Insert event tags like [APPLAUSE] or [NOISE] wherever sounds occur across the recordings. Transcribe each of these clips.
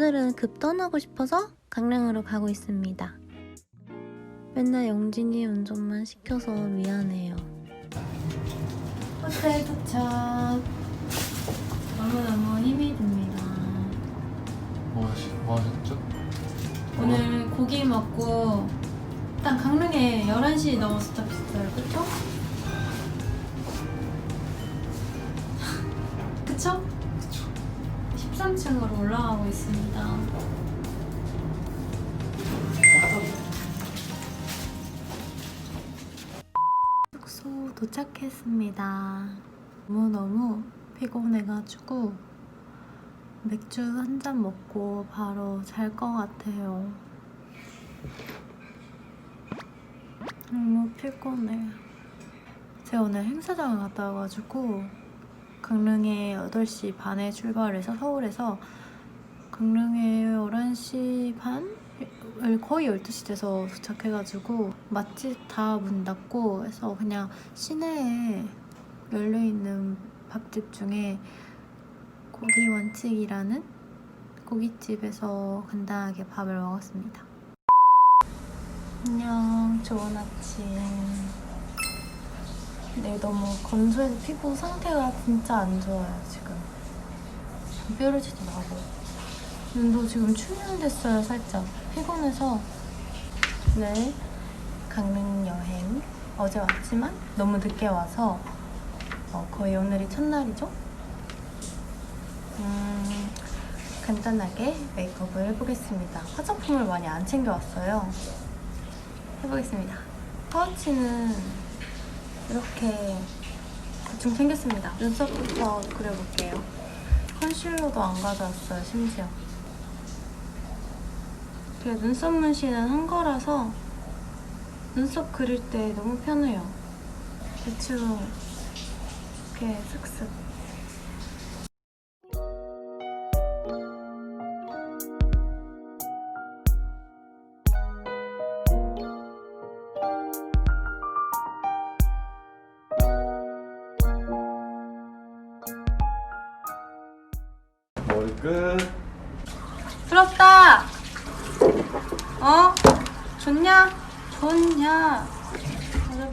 오늘은 급 떠나고 싶어서 강릉으로 가고 있습니다. 맨날 영진이 운전만 시켜서 미안해요. 호텔 도착. 너무너무 힘이 듭니다. 뭐, 하시, 뭐 하셨죠? 오늘 고기 먹고 일단 강릉에 11시 넘어서 도착했어요. 그쵸? 13층으로 올라가고 있습니다. 숙소 도착했습니다. 너무너무 피곤해가지고 맥주 한 잔 먹고 바로 잘 것 같아요. 너무 피곤해. 제가 오늘 행사장을 갔다 와가지고 강릉에 8시 반에 출발해서 서울에서 강릉에 11시 반? 거의 12시 돼서 도착해가지고 맛집 다 문 닫고 해서 그냥 시내에 열려있는 밥집 중에 고기 원칙이라는 고깃집에서 간단하게 밥을 먹었습니다. 안녕, 좋은 아침. 네, 너무 건조해서 피부 상태가 진짜 안 좋아요, 지금. 뾰루지도 나고. 눈도 지금 충혈됐어요, 살짝. 피곤해서. 오늘 강릉 여행 어제 왔지만 너무 늦게 와서 어, 거의 오늘이 첫날이죠? 음, 간단하게 메이크업을 해보겠습니다. 화장품을 많이 안 챙겨왔어요. 해보겠습니다. 파우치는 이렇게 대충 챙겼습니다. 눈썹부터 그려볼게요. 컨실러도 안 가져왔어요, 심지어. 제가 눈썹 문신은 한 거라서 눈썹 그릴 때 너무 편해요. 대충 이렇게 슥슥.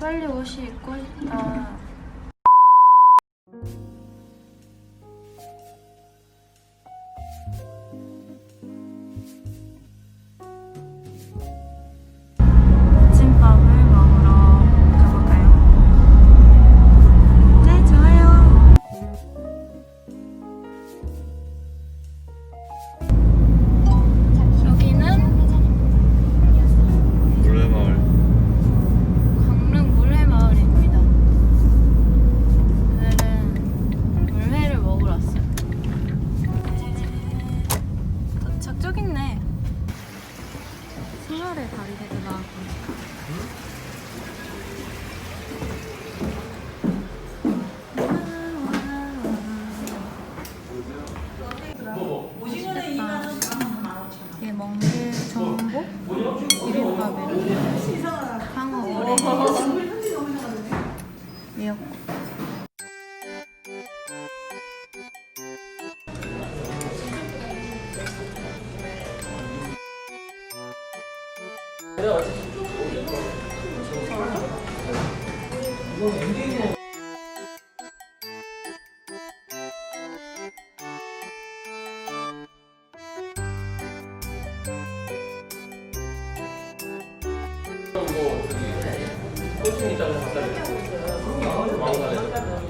빨리 옷이 입고 싶다. 미역. 뭐 저기 방어 오래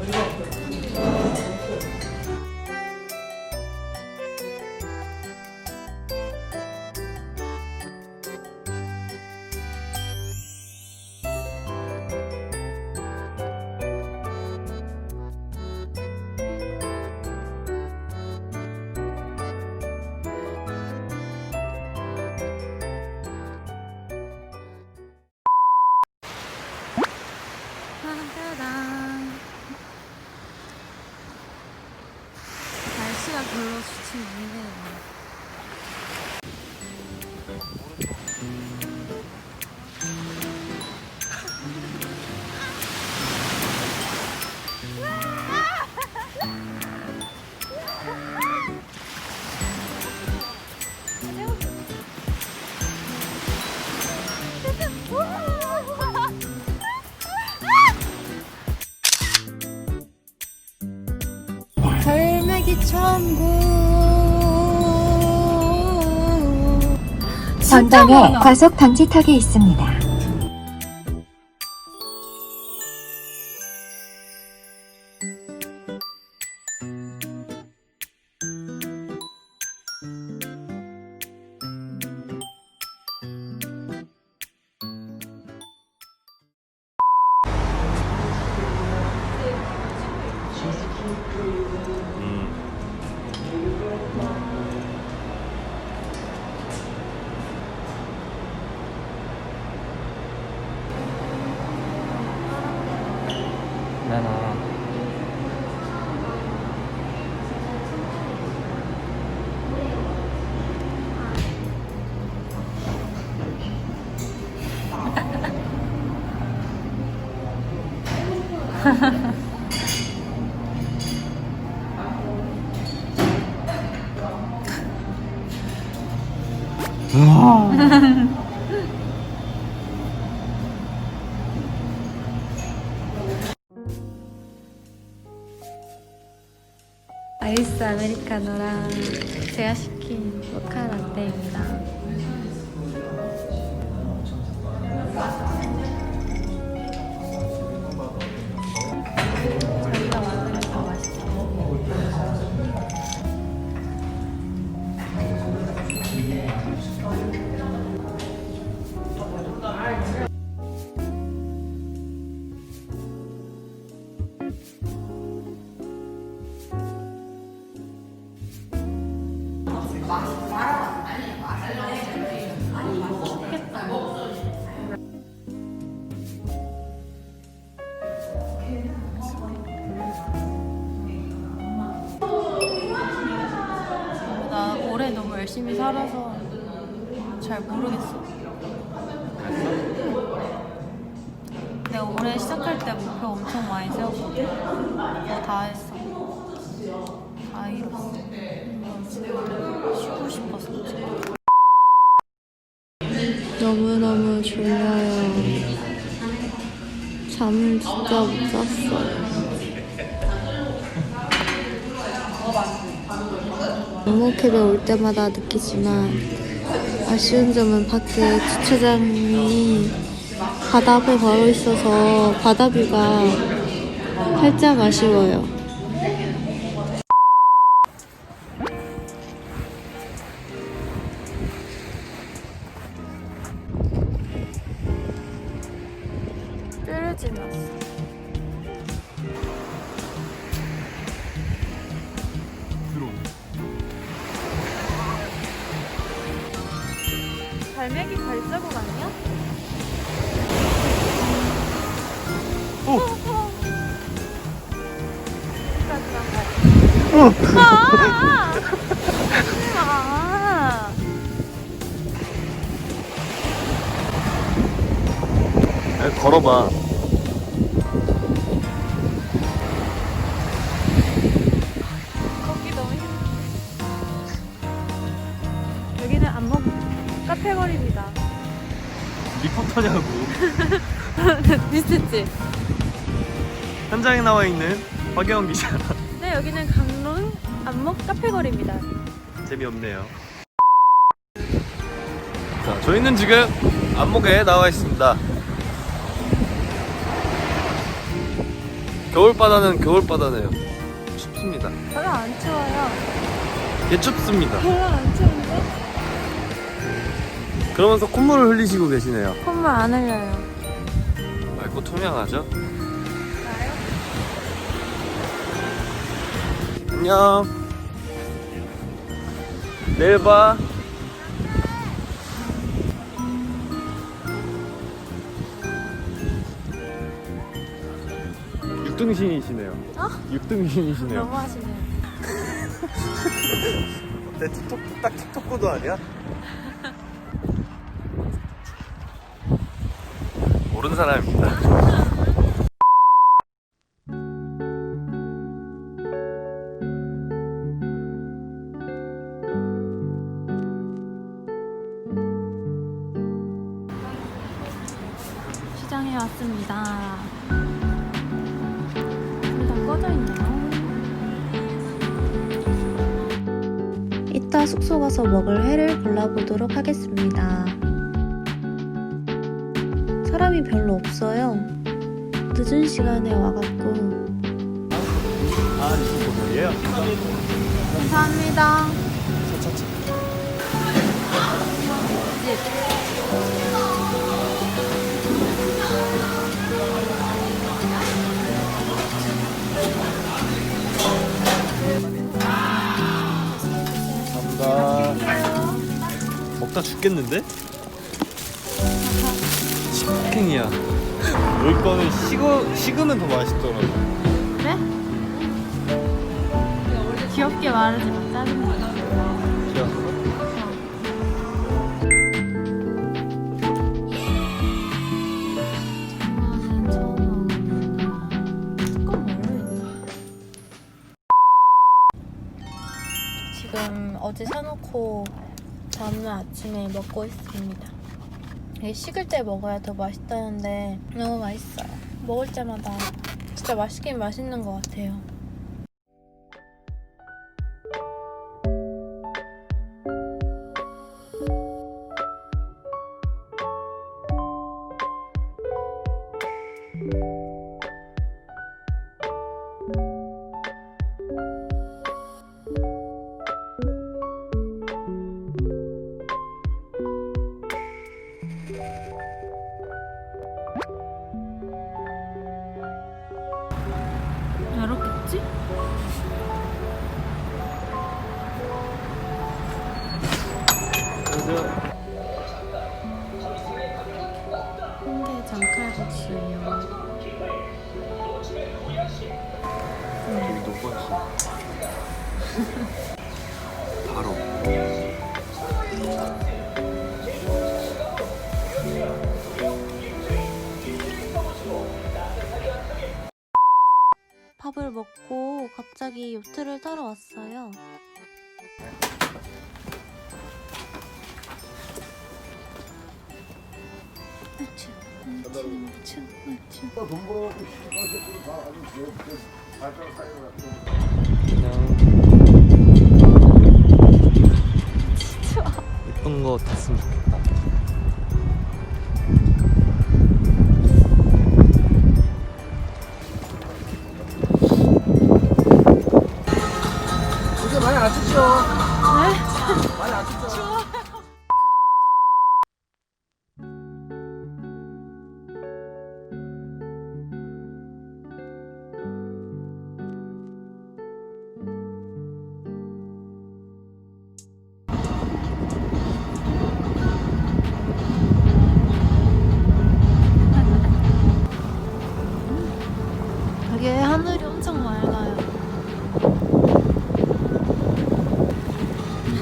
미역국 짜잔 전방에. 과속 방지턱이 있습니다. 아이스 아메리카노랑 제가 시킨 모카 라떼입니다. 나 올해 너무 열심히 살아서 잘 모르겠어. 내가 올해 시작할 때 목표 엄청 많이 세웠거든. 다 했어. 다 이뤘어. 쉬고 싶었어. 너무너무 졸려요. 잠을 진짜 못 잤어요. 목목회에 올 때마다 느끼지만 아쉬운 점은 밖에 주차장이 바다 앞에 바로 있어서 바다뷰가 살짝 아쉬워요. 갈매기 발자국 아니야? 오! 아! 아! 야, 걸어봐 걷기 너무 힘들어. 여기는 안목 카페거리입니다. 리포터냐고 [LAUGHS] 비슷했지? 현장에 나와 있는 박예원 기자 네, 여기는 강릉 안목 카페거리입니다. 재미없네요 자 저희는 지금 안목에 나와 있습니다 겨울바다는 겨울바다네요 춥습니다 별로 안 추워요. 개 춥습니다 별로 안 추운데? 그러면서 콧물을 흘리시고 계시네요 콧물 안 흘려요. 맑고 투명하죠? 안녕 내일 봐 육등신이시네요 어? 육등신이시네요 너무 하시네요. [LAUGHS] 내 틱톡 딱 틱톡 코드 아니야? 모르는 사람입니다. 시장에 왔습니다. 다 꺼져 있네요. 숙소 가서 먹을 회를 골라보도록 하겠습니다. 사람이 별로 없어요. 늦은 시간에 와갖고 아 이거 뭐예요? 감사합니다. 감사합니다. 먹다 죽겠는데? 식폭행이야. 여기 거는 식어, 식으면 더 맛있더라고. 그래? 귀엽게 말하지 마. 짜증나. 처음 지금 어제 사놓고 다음날 아침에 먹고 있습니다. 식을 때 먹어야 더 맛있다는데 너무 맛있어요. 먹을 때마다 진짜 맛있긴 맛있는 것 같아요. 장칼국수예요. 여기 녹았지. [LAUGHS] 바로. 밥을 먹고 갑자기 요트를 타러 왔어요. 우측, 우측, 우측. 돈 벌어갖고 시집갈 새끼들 다 아주 그 발전 사회가 그냥 예쁜 거 탔으면 좋겠다.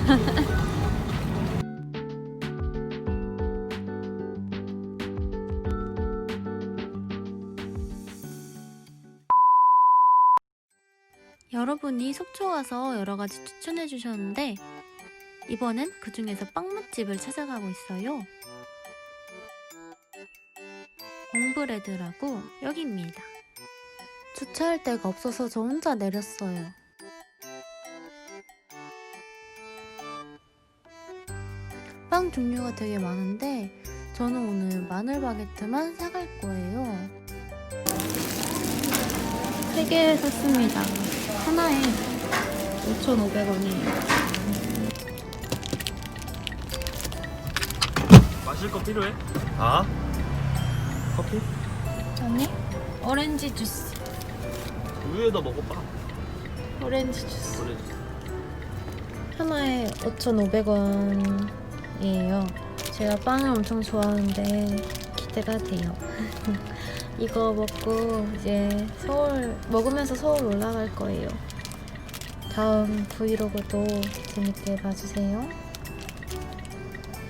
[LAUGHS] 여러분이 속초 가서 여러 가지 추천해 주셨는데 이번엔 그 중에서 빵 맛집을 찾아가고 있어요. 옹브레드라고 여기입니다. 주차할 데가 없어서 저 혼자 내렸어요. 빵 종류가 되게 많은데 저는 오늘 마늘 바게트만 사갈 거예요. 3개 샀습니다. 하나에 5,500원이에요. 마실 거 필요해? 아? 커피? 아니, 오렌지 주스. 우유에다 먹어봐. 오렌지 주스. 그래. 하나에 5,500원 이에요. 제가 빵을 엄청 좋아하는데 기대가 돼요. [LAUGHS] 이거 먹고 이제 서울 먹으면서 서울 올라갈 거예요. 다음 브이로그도 재밌게 봐주세요.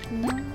안녕.